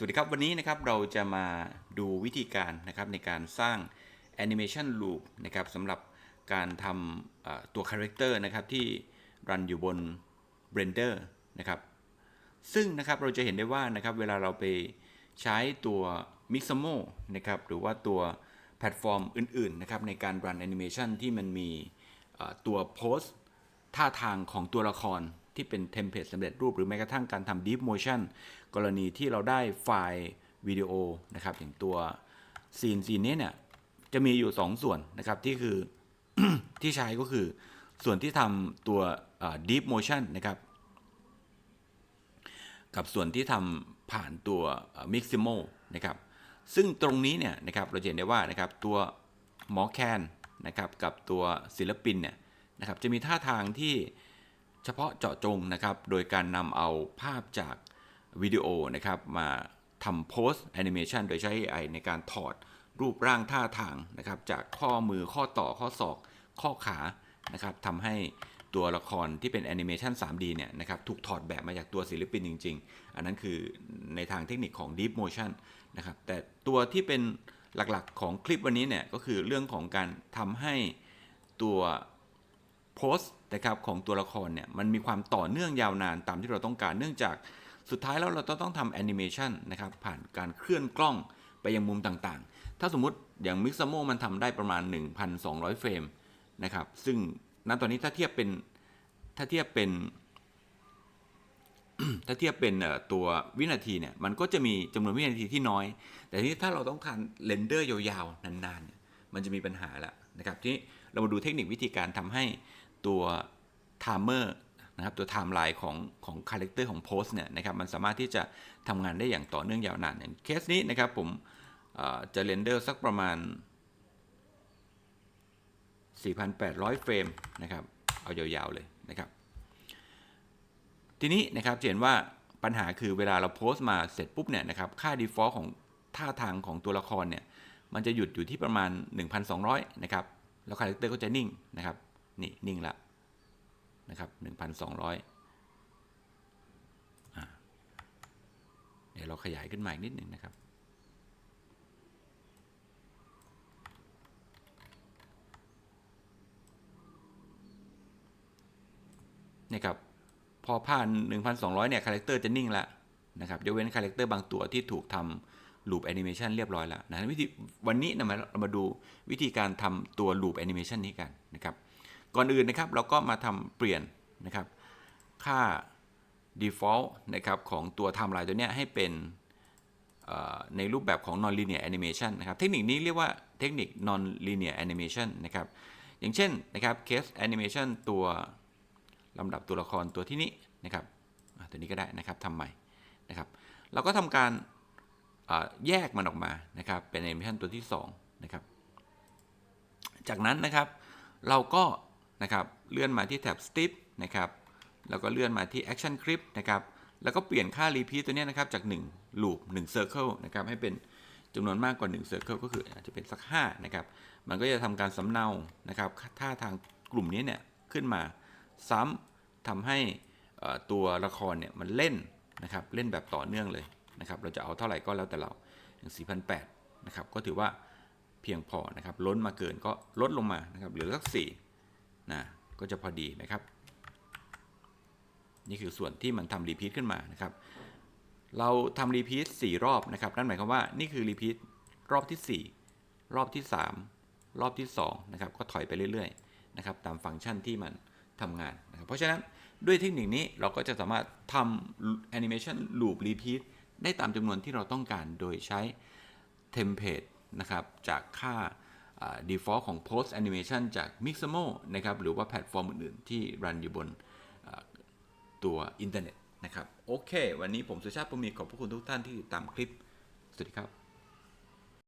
สวัสดีครับวันนี้นะครับเราจะมาดูวิธีการนะครับในการสร้าง Animation Loop นะครับสำหรับการทำตัว Character นะครับที่รันอยู่บน Blender นะครับซึ่งนะครับเราจะเห็นได้ว่านะครับเวลาเราไปใช้ตัว Mixamo นะครับหรือว่าตัวแพลตฟอร์มอื่นๆนะครับในการรันแอนิเมชันที่มันมีตัวโพสท่าทางของตัวละคร ที่เป็นเทมเพลตสำเร็จรูปหรือแม้กระทั่งการทำ Deep Motion กรณีที่เราได้ไฟล์วิดีโอนะครับอย่างตัวซีนซีนนี้เนี่ยจะมีอยู่ 2 ส่วนนะครับที่คือที่ใช้ก็คือส่วนที่ทำตัวเอ่อ Deep Motion นะครับ กับส่วนที่ทำผ่านตัว Miximo นะครับซึ่งตรงนี้เนี่ยนะครับเราเห็นได้ว่านะครับตัวหมอแคนนะครับกับตัวศิลปินเนี่ยนะครับจะมีท่าทางที่ เฉพาะเจาะจงนะครับ โดยการนำเอาภาพจากวิดีโอนะครับมาทำโพสต์แอนิเมชันโดยใช้ AI ในการถอดรูปร่างท่าทางนะครับ จากข้อมือข้อต่อข้อศอก ข้อขานะครับทำให้ตัวละครที่เป็นแอนิเมชัน 3D เนี่ยนะครับถูกถอดแบบมาจากตัวศิลปินจริง ๆ อันนั้นคือในทางเทคนิคของ Deep Motion นะครับแต่ตัวที่เป็นหลักๆของคลิปวันนี้เนี่ยก็คือเรื่องของการทำให้ตัวโพสต์ นะครับของตัวละครเนี่ยมันมีความต่อเนื่องยาวนานตามที่เราต้องการเนื่องจากสุดท้ายแล้วเราต้องทำแอนิเมชันนะครับผ่านการเคลื่อนกล้องไปยังมุมต่างๆ ถ้าสมมุติอย่าง Mixamo มันทำได้ประมาณ 1,200 เฟรมนะครับซึ่งณตอนนี้ถ้าเทียบเป็นถ้าเทียบเป็นถ้าเทียบเป็นตัววินาทีเนี่ยมันก็จะมีจำนวนวินาทีที่น้อย แต่ทีนี้ถ้าเราต้องการเรนเดอร์ยาวๆนานๆเนี่ยมันจะมีปัญหาละนะครับ ทีนี้เรามาดูเทคนิควิธีการทำให้ ตัวไทม์เมอร์นะครับตัวไทม์ไลน์ของของคาแรคเตอร์ของโพสเนี่ยนะครับมันสามารถที่จะทำงานได้อย่างต่อเนื่องยาวนานอย่างเคสนี้นะครับผมจะเรนเดอร์สักประมาณ 4,800 เฟรมนะครับเอายาวๆเลยนะครับทีนี้นะครับเห็นว่าปัญหาคือเวลาเราโพสต์มาเสร็จปุ๊บเนี่ยนะครับค่า default ของท่าทางของตัวละครเนี่ยมันจะหยุดอยู่ที่ประมาณ 1,200 นะครับ แล้วคาแรคเตอร์ก็จะนิ่งนะครับ นี่นิ่งละนะครับ1,200อ่าเดี๋ยวเราขยายขึ้นมาอีกนิดหนึ่งนะครับนี่ครับพอผ่าน 1,200 เนี่ยคาแรคเตอร์จะนิ่งละนะครับยกเว้นคาแรคเตอร์บางตัวที่ถูกทำลูปแอนิเมชันเรียบร้อยแล้วนะวิธีวันนี้นะมาเรามาดูวิธีการทำตัวลูปแอนิเมชันนี้กันนะครับ ก่อนอื่นนะครับเราก็มาทำเปลี่ยนนะครับ ค่า default นะครับของตัวไทม์ไลน์ตัวนี้ให้เป็นในรูปแบบของ non-linear animation นะครับ เทคนิคนี้เรียกว่าเทคนิค non-linear animation นะครับ อย่างเช่นนะครับ case animation ตัวลำดับตัวละครตัวที่นี้นะครับตัวนี้ก็ได้นะครับทำใหม่นะครับเราก็ทำการแยกมันออกมานะครับเป็นแอนิเมชันตัวที่2นะครับ จากนั้นนะครับเราก็ นะครับ เลื่อนมาที่แท็บ Strip นะครับ แล้วก็เลื่อนมาที่ Action Clip นะครับ แล้วก็เปลี่ยนค่า Repeat ตัวนี้นะครับ จาก 1 Loop 1 Circle นะครับ ให้เป็นจำนวนมากกว่า 1 Circle ก็คืออาจจะเป็นสัก 5 นะครับ มันก็จะทำการสำเนา นะครับท่าทางกลุ่มนี้เนี่ยขึ้นมาซ้ำทำให้ตัวละครเนี่ยมันเล่นนะครับ เล่นแบบต่อเนื่องเลยนะครับ เราจะเอาเท่าไหร่ก็แล้วแต่เราอย่าง4,008นะครับ ก็ถือว่าเพียงพอนะครับ ล้นมาเกินก็ลดลงมานะครับ เหลือสัก4 นะก็จะพอดีนะครับ นี่คือส่วนที่มันทำรีพีทขึ้นมานะครับ เราทำรีพีท4รอบนะครับ นั่นหมายความว่านี่คือรีพีทรอบที่ 4 รอบที่ 3 รอบที่2นะครับก็ถอยไปเรื่อยๆนะครับตามฟังก์ชันที่มันทำงานนะครับเพราะฉะนั้นด้วยเทคนิคนี้เราก็จะสามารถทำแอนิเมชันลูปรีพีทได้ตามจำนวนที่เราต้องการโดยใช้เทมเพลตนะครับจากค่าอ่า default ของ post animation จาก Mixamo นะครับ หรือว่าแพลตฟอร์มอื่นๆ ที่รันอยู่บนตัวอินเทอร์เน็ตนะครับ โอเค วันนี้ผมสุชาติพรมีขอบพระคุณทุกท่านที่ติดตามคลิป สวัสดีครับ